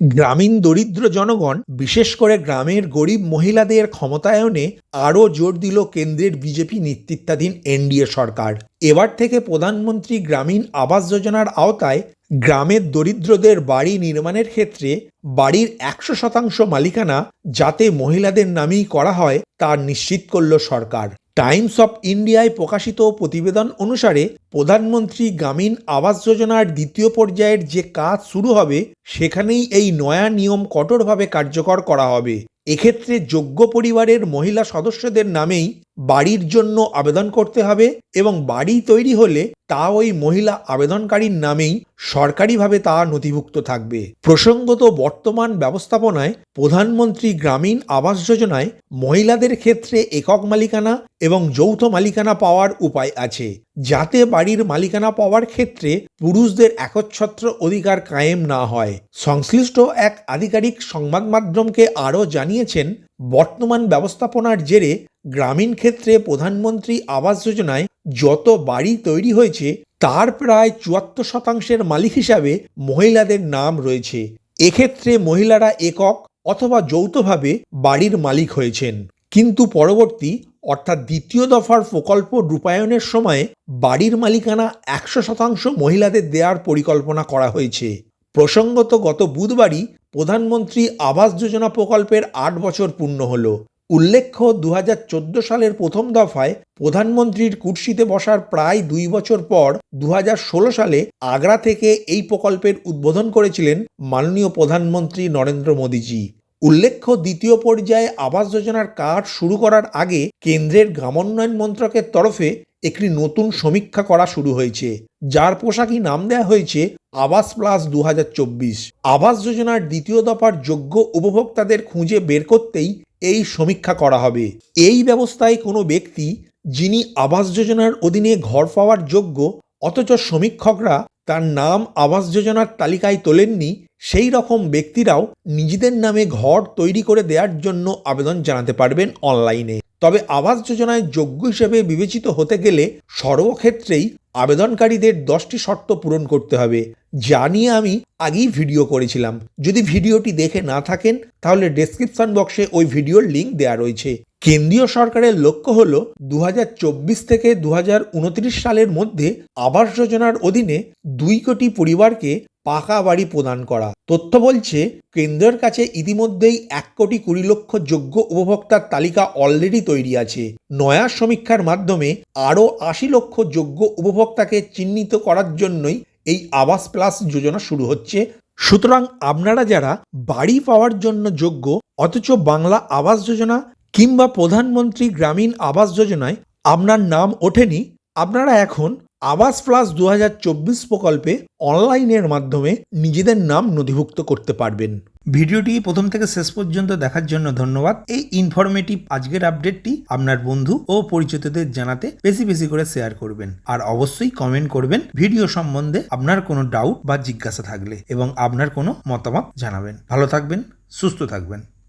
গ্রামীণ দরিদ্র জনগণ, বিশেষ করে গ্রামের গরিব মহিলাদের ক্ষমতায়নে আরও জোর দিল কেন্দ্রের বিজেপি নেতৃত্বাধীন এনডিএ সরকার। এবার থেকে প্রধানমন্ত্রী গ্রামীণ আবাস যোজনার আওতায় গ্রামের দরিদ্রদের বাড়ি নির্মাণের ক্ষেত্রে বাড়ির একশো শতাংশ মালিকানা যাতে মহিলাদের নামেই করা হয়, তা নিশ্চিত করল সরকার। টাইমস অফ ইন্ডিয়ায় প্রকাশিত প্রতিবেদন অনুসারে প্রধানমন্ত্রী গ্রামীণ আবাস যোজনার দ্বিতীয় পর্যায়ের যে কাজ শুরু হবে, সেখানেই এই নয়া নিয়ম কঠোরভাবে কার্যকর করা হবে। এক্ষেত্রে যোগ্য পরিবারের মহিলা সদস্যদের নামেই বাড়ির জন্য আবেদন করতে হবে এবং বাড়ি তৈরি হলে তা ওই মহিলা আবেদনকারীর নামেই সরকারিভাবে তা নথিভুক্ত থাকবে। প্রসঙ্গত বর্তমান ব্যবস্থাপনায় প্রধানমন্ত্রী গ্রামীণ আবাস যোজনায় মহিলাদের ক্ষেত্রে একক মালিকানা এবং যৌথ মালিকানা পাওয়ার উপায় আছে, যাতে বাড়ির মালিকানা পাওয়ার ক্ষেত্রে পুরুষদের একচ্ছত্র অধিকার কায়েম না হয়। সংশ্লিষ্ট এক আধিকারিক সংবাদ মাধ্যমকে আরও জানিয়েছেন বর্তমান ব্যবস্থাপনার জেরে গ্রামীণ ক্ষেত্রে প্রধানমন্ত্রী আবাস যোজনায় যত বাড়ি তৈরি হয়েছে, তার প্রায় চুয়াত্তর শতাংশের মালিক হিসাবে মহিলাদের নাম রয়েছে। এক্ষেত্রে মহিলারা একক অথবা যৌথভাবে বাড়ির মালিক হয়েছেন। কিন্তু পরবর্তী, অর্থাৎ দ্বিতীয় দফার প্রকল্প রূপায়ণের সময়ে বাড়ির মালিকানা একশো শতাংশ মহিলাদের দেওয়ার পরিকল্পনা করা হয়েছে। প্রসঙ্গত গত বুধবারই প্রধানমন্ত্রী আবাস যোজনা প্রকল্পের আট বছর পূর্ণ হল। উল্লেখ্য দু হাজার চোদ্দ সালের প্রথম দফায় প্রধানমন্ত্রীর কুর্সিতে বসার প্রায় দুই বছর পর দু হাজার ষোলো সালে আগ্রা থেকে এই প্রকল্পের উদ্বোধন করেছিলেন মাননীয় প্রধানমন্ত্রী নরেন্দ্র মোদীজি। উল্লেখ্য, দ্বিতীয় পর্যায়ে আবাস যোজনার কাজ শুরু করার আগে কেন্দ্রের গ্রামোন্নয়ন মন্ত্রকের তরফে একটি নতুন সমীক্ষা করা শুরু হয়েছে। যার পোশাকই নাম দেওয়া হয়েছে আবাস প্লাস দু হাজার চব্বিশ। আবাস যোজনার দ্বিতীয় দফার যোগ্য উপভোক্তাদের খুঁজে বের করতেই এই সমীক্ষা করা হবে। এই ব্যবস্থায় কোনো ব্যক্তি যিনি আবাস যোজনার অধীনে ঘর পাওয়ার যোগ্য, অথচ সমীক্ষকরা তার নাম আবাস যোজনার তালিকায় তোলেননি, সেই রকম ব্যক্তিরাও নিজেদের নামে ঘর তৈরি করে দেওয়ার জন্য আবেদন জানাতে পারবেন অনলাইনে। তবে আবাস যোজনায় যোগ্য হিসেবে বিবেচিত হতে গেলে সর্বক্ষেত্রেই আবেদনকারীদের দশটি শর্ত পূরণ করতে হবে, যা নিয়ে আমি আগেই ভিডিও করেছিলাম। যদি ভিডিওটি দেখে না থাকেন, তাহলে ডেসক্রিপশন বক্সে ওই ভিডিওর লিঙ্ক দেওয়া রয়েছে। কেন্দ্রীয় সরকারের লক্ষ্য হল দু হাজার চব্বিশ থেকে দু হাজার উনত্রিশ সালের মধ্যে আবাস যোজনার অধীনে দুই কোটি পরিবারকে পাকা বাড়ি প্রদান করা। তথ্য বলছে, কেন্দ্রের কাছে ইতিমধ্যেই এক কোটি কুড়ি লক্ষ যোগ্য উপভোক্তার তালিকা অলরেডি তৈরি আছে। নয়া সমীক্ষার মাধ্যমে আরও আশি লক্ষ যোগ্য উপভোক্তাকে চিহ্নিত করার জন্যই এই আবাস প্লাস যোজনা শুরু হচ্ছে। সুতরাং আপনারা যারা বাড়ি পাওয়ার জন্য যোগ্য, অথচ বাংলা আবাস যোজনা কিংবা প্রধানমন্ত্রী গ্রামীণ আবাস যোজনায় আপনার নাম ওঠেনি, আপনারা এখন আবাস প্লাস দু হাজার চব্বিশ প্রকল্পে অনলাইনের মাধ্যমে নিজেদের নাম নথিভুক্ত করতে পারবেন। ভিডিওটি প্রথম থেকে শেষ পর্যন্ত দেখার জন্য ধন্যবাদ। এই ইনফরমেটিভ আজকের আপডেটটি আপনার বন্ধু ও পরিচিতদের জানাতে বেশি বেশি করে শেয়ার করবেন। আর অবশ্যই কমেন্ট করবেন ভিডিও সম্বন্ধে আপনার কোনো ডাউট বা জিজ্ঞাসা থাকলে এবং আপনার কোনো মতামত জানাবেন। ভালো থাকবেন, সুস্থ থাকবেন।